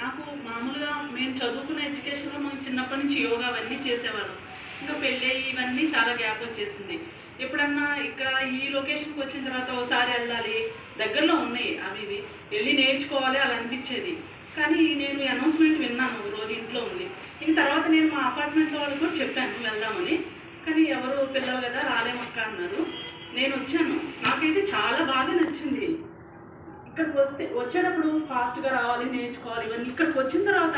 నాకు మామూలుగా మేము చదువుకున్న ఎడ్యుకేషన్లో మేము చిన్నప్పటి నుంచి యోగా అవన్నీ చేసేవాళ్ళం. ఇంకా పెళ్ళి ఇవన్నీ చాలా గ్యాప్ వచ్చేసింది. ఎప్పుడన్నా ఇక్కడ ఈ లొకేషన్కి వచ్చిన తర్వాత ఒకసారి వెళ్ళాలి దగ్గరలో ఉన్నాయి అవి ఇవి వెళ్ళి నేర్చుకోవాలి అలా అనిపించేది. కానీ నేను అనౌన్స్మెంట్ విన్నాను రోజు ఇంట్లో ఉంది ఇంక తర్వాత నేను మా అపార్ట్మెంట్లో వాళ్ళకి కూడా చెప్పాను వెళ్దామని. కానీ ఎవరు పిల్లలు కదా రాలేమక్క అన్నారు. నేను వచ్చాను. నాకైతే చాలా బాగా నచ్చింది. ఇక్కడికి వస్తే వచ్చేటప్పుడు ఫాస్ట్గా రావాలి నేర్చుకోవాలి ఇవన్నీ ఇక్కడికి వచ్చిన తర్వాత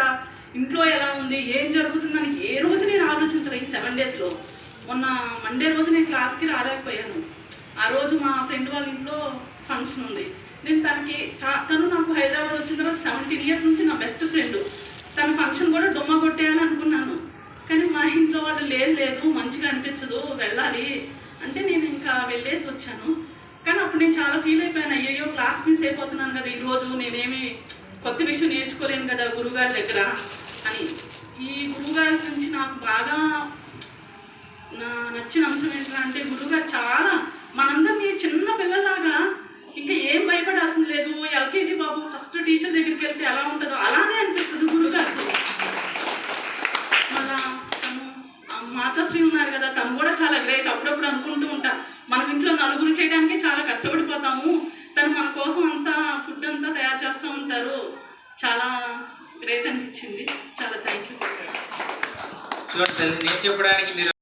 ఇంట్లో ఎలా ఉంది ఏం జరుగుతుందని ఏ రోజు నేను ఆలోచించలేదు ఈ సెవెన్ డేస్లో మొన్న మండే రోజు నేను క్లాస్కి రాలేకపోయాను. ఆ రోజు మా ఫ్రెండ్ వాళ్ళ ఇంట్లో ఫంక్షన్ ఉంది. నేను తనకి తను నాకు హైదరాబాద్ వచ్చిన తర్వాత సెవెంటీన్ ఇయర్స్ నుంచి నా బెస్ట్ ఫ్రెండ్ తన ఫంక్షన్ కూడా డొమ్మ కొట్టేయాలని అనుకున్నాను. కానీ మా ఇంట్లో వాళ్ళు లేదు లేదు మంచిగా అనిపించదు వెళ్ళాలి. అంటే నేను ఇంకా వెళ్ళేసి వచ్చాను. అప్పుడు నేను చాలా ఫీల్ అయిపోయాను. అయ్యయ్యో క్లాస్ మిస్ అయిపోతున్నాను కదా ఈరోజు నేనేమి కొత్త విషయం నేర్చుకోలేను కదా గురువుగారి దగ్గర అని. ఈ గురువుగారి గురించి నాకు బాగా నా నచ్చిన అంశం ఏంటంటే గురువుగారు చాలా మనందరినీ చిన్న పిల్లలాగా ఇంకా ఏం భయపడాల్సింది లేదు. ఎల్కేజీ బాబు ఫస్ట్ టీచర్ దగ్గరికి వెళ్తే ఎలా ఉంటుందో అలానే అనిపిస్తుంది గురువుగారితో మళ్ళా తను మాతాశ్రీ ఉన్నారు కదా తను కూడా చాలా గ్రేట్ అప్పుడప్పుడు అనుకుంటూ మనం ఇంట్లో నలుగురు చేయడానికి చాలా కష్టపడిపోతాము. తను మన కోసం అంతా ఫుడ్ అంతా తయారు చేస్తూ ఉంటారు. చాలా గ్రేట్ అనిపించింది. చాలా థ్యాంక్ యూ చూడండి నేను చెప్పడానికి మీరు